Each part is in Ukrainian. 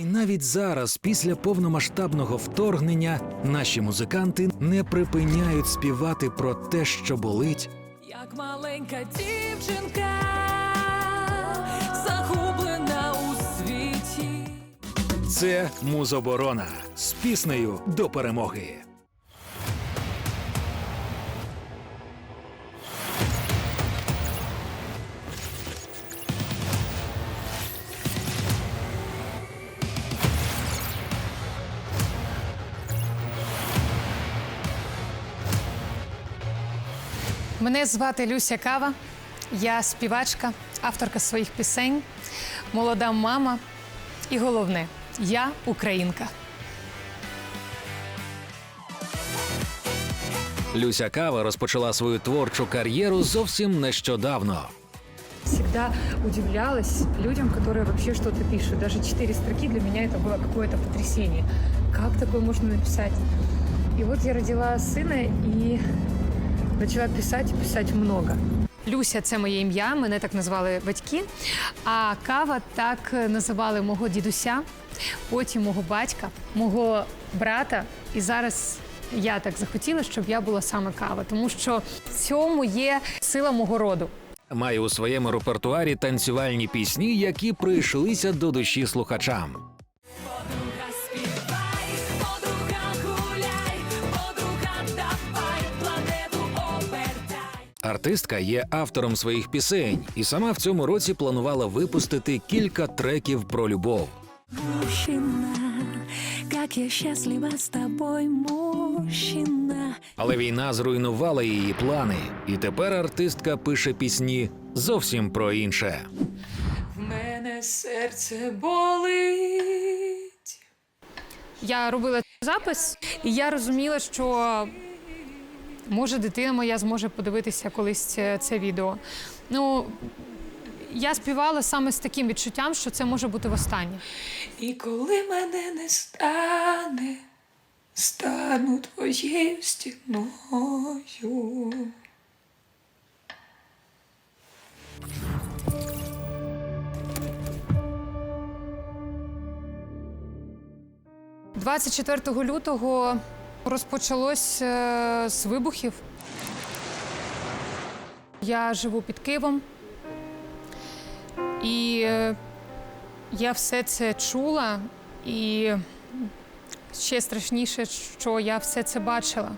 І навіть зараз, після повномасштабного вторгнення, наші музиканти не припиняють співати про те, що болить, Як маленька дівчинка, загублена у світі. Це музоборона з піснею до перемоги. Мене звати Люся Кава. Я співачка, авторка своїх пісень, молода мама. І головне, я українка. Люся Кава розпочала свою творчу кар'єру зовсім нещодавно. всегда удивлялась людям, которые вообще что-то пишут. Даже четыре строки для меня это было какое-то потрясение. Как такое можно написать? И вот я родила сына и начала писать, и писать много. Люся це моє ім'я, мене так назвали батьки. А кава так називали мого дідуся, потім мого батька, мого брата. І зараз я так захотіла, щоб я була саме кава, тому що в цьому є сила мого роду. Має у своєму репертуарі танцювальні пісні, які прийшлися до душі слухачам. Артистка є автором своїх пісень і сама в цьому році планувала випустити кілька треків про любов. Мужчина, как я счастлива с тобой, мужчина. Але війна зруйнувала її плани, і тепер артистка пише пісні зовсім про інше. В мене серце болить. Я робила запис, і я розуміла, що може дитина моя зможе подивитися колись це, це відео. Ну, я співала саме з таким відчуттям, що це може бути востаннє. І коли мене не стане, стану твоєю стіною. 24 лютого розпочалось е, з вибухів. Я живу під Києвом. І е, я все це чула, і ще страшніше, що я все це бачила.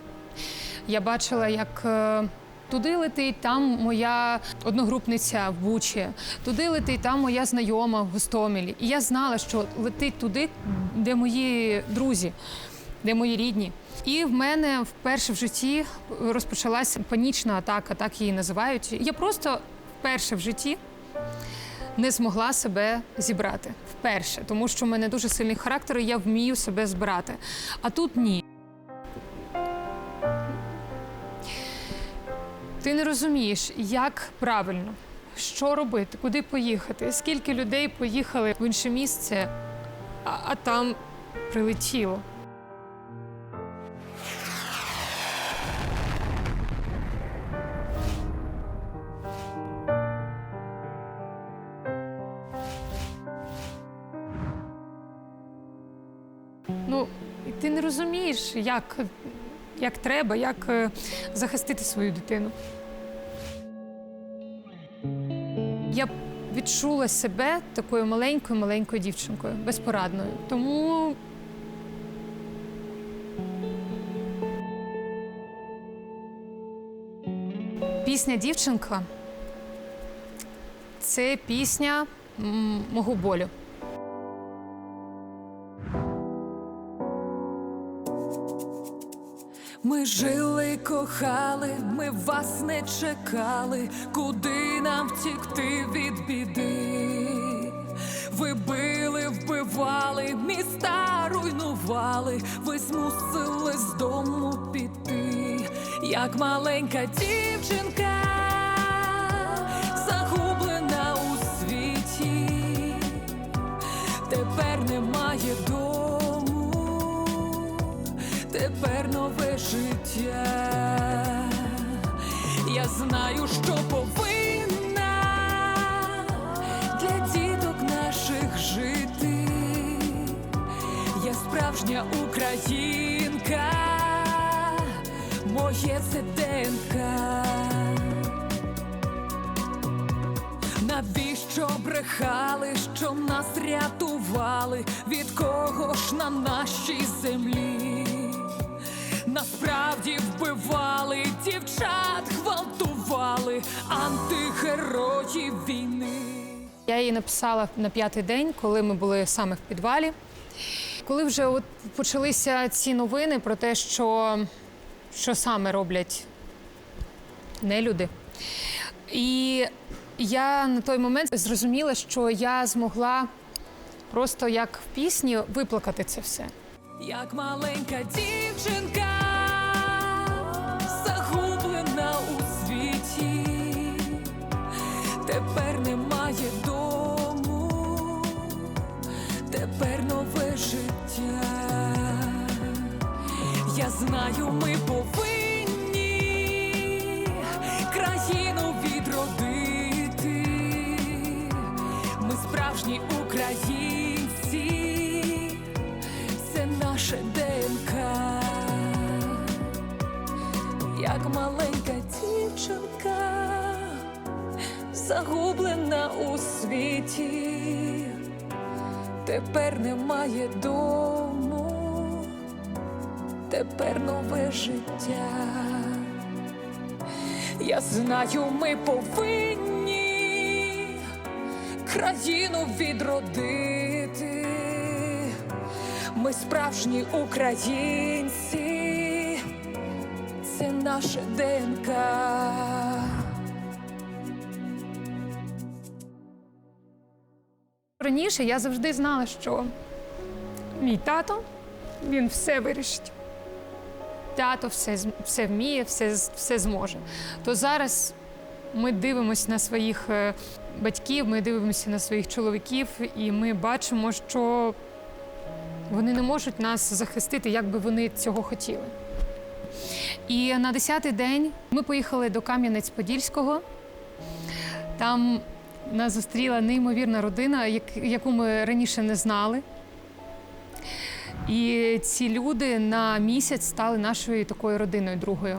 Я бачила, як е, туди летить там моя одногрупниця в Бучі, туди летить там моя знайома в Гостомелі. І я знала, що летить туди, де мої друзі, де мої рідні. І в мене вперше в житті розпочалася панічна атака, так її називають. Я просто вперше в житті не змогла себе зібрати вперше, тому що в мене дуже сильний характер, і я вмію себе збирати. А тут ні. Ти не розумієш, як правильно, що робити, куди поїхати, скільки людей поїхали в інше місце, а, а там прилетіло. Розумієш, як, як треба, як е, захистити свою дитину. Я відчула себе такою маленькою, маленькою дівчинкою, безпорадною. Тому пісня Дівчинка це пісня мого болю. Жили, кохали, ми вас не чекали, куди нам втікти від біди. Ви били, вбивали, міста руйнували, ви змусили з дому піти, як маленька дівчинка, загублена у світі, тепер немає тепер нове життя. Я знаю, що повинна для діток наших жити. Я справжня українка, моє це ДНК. Навіщо брехали, що нас рятували? Від кого ж на нашій землі? Насправді вбивали дівчат, гвалтували антигерої війни. Я її написала на п'ятий день, коли ми були саме в підвалі. Коли вже от почалися ці новини про те, що, що саме роблять нелюди. І я на той момент зрозуміла, що я змогла просто як в пісні виплакати це все. як маленька дівчинка, Я знаю, ми повинні країну відродити. Ми справжні українці. Це наше ДНК, як маленька дівчинка, загублена у світі, тепер немає дому, тепер нове життя. Я знаю, ми повинні країну відродити. Ми справжні українці, це наше ДНК. Раніше я завжди знала, що мій тато він все вирішить. Тато все, все вміє, все, все зможе. То зараз ми дивимося на своїх е, батьків, ми дивимося на своїх чоловіків, і ми бачимо, що вони не можуть нас захистити, як би вони цього хотіли. І на 10-й день ми поїхали до Кам'янець-Подільського. Там нас зустріла неймовірна родина, яку ми раніше не знали. І ці люди на місяць стали нашою такою родиною другою.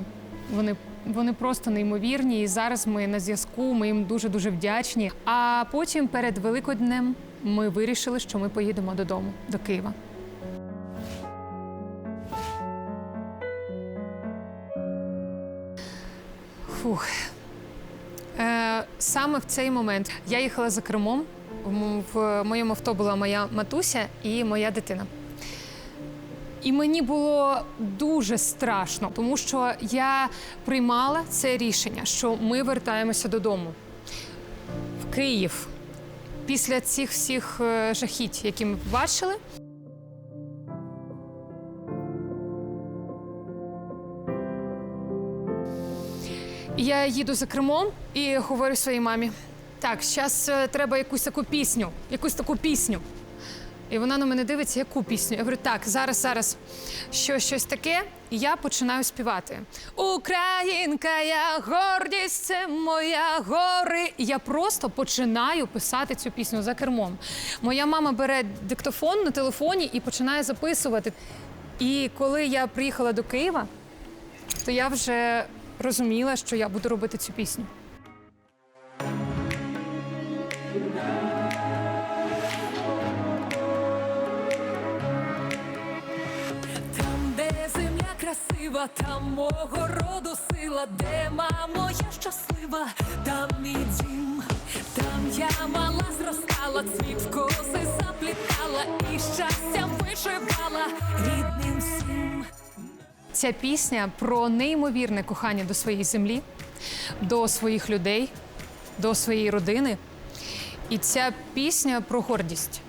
Вони, вони просто неймовірні. І зараз ми на зв'язку, ми їм дуже дуже вдячні. А потім перед Великоднем ми вирішили, що ми поїдемо додому, до Києва. Фух. Е, саме в цей момент я їхала за кермом. В моєму авто була моя матуся і моя дитина. І мені було дуже страшно, тому що я приймала це рішення, що ми вертаємося додому в Київ після цих всіх е, жахіть, які ми побачили. Я їду за кермом і говорю своїй мамі: так, зараз треба якусь таку пісню, якусь таку пісню. І вона на мене дивиться, яку пісню. Я говорю, так, зараз, зараз. Що, щось таке, і я починаю співати. Українка, я гордість, це моя гори. І я просто починаю писати цю пісню за кермом. Моя мама бере диктофон на телефоні і починає записувати. І коли я приїхала до Києва, то я вже розуміла, що я буду робити цю пісню. Красива, там мого роду сила, де мамо, я щаслива, там мій дім, там я мала зростала, цвіт в коси заплітала і щастям вишивала рідним всім. Ця пісня про неймовірне кохання до своєї землі, до своїх людей, до своєї родини. І ця пісня про гордість.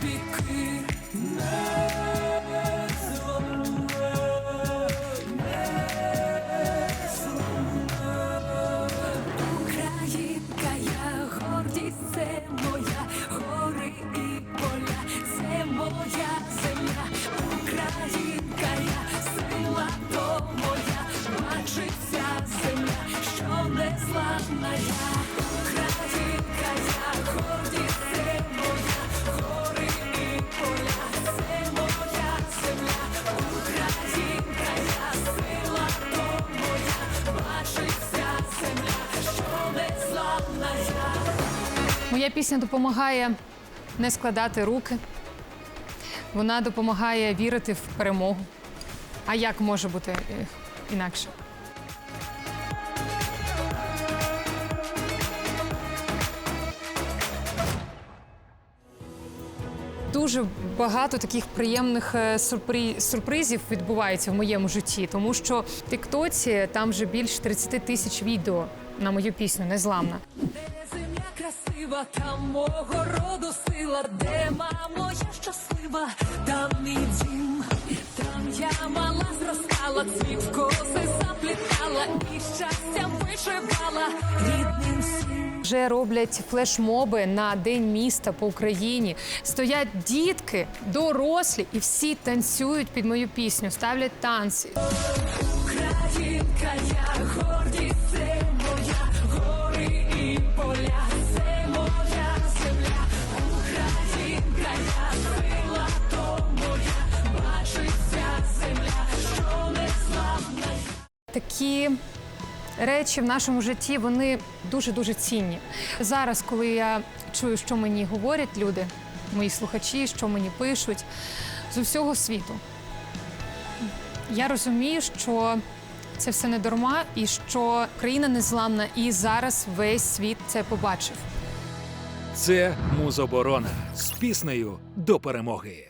be пісня допомагає не складати руки. Вона допомагає вірити в перемогу. А як може бути е, інакше? Дуже багато таких приємних е, сюрпри- сюрпризів відбувається в моєму житті, тому що в Тіктоці там вже більше 30 тисяч відео на мою пісню Незламна. Красива, там мого роду сила, де мамо я щаслива, там мій дім, там я мала зростала, цвіт в коси заплітала і щастям вишивала рідним всім. Вже роблять флешмоби на день міста по Україні. Стоять дітки, дорослі, і всі танцюють під мою пісню, ставлять танці. Українка, я гордість, Такі речі в нашому житті вони дуже дуже цінні. Зараз, коли я чую, що мені говорять люди, мої слухачі, що мені пишуть з усього світу, я розумію, що це все не дарма, і що країна незламна, і зараз весь світ це побачив. Це музоборона з піснею до перемоги.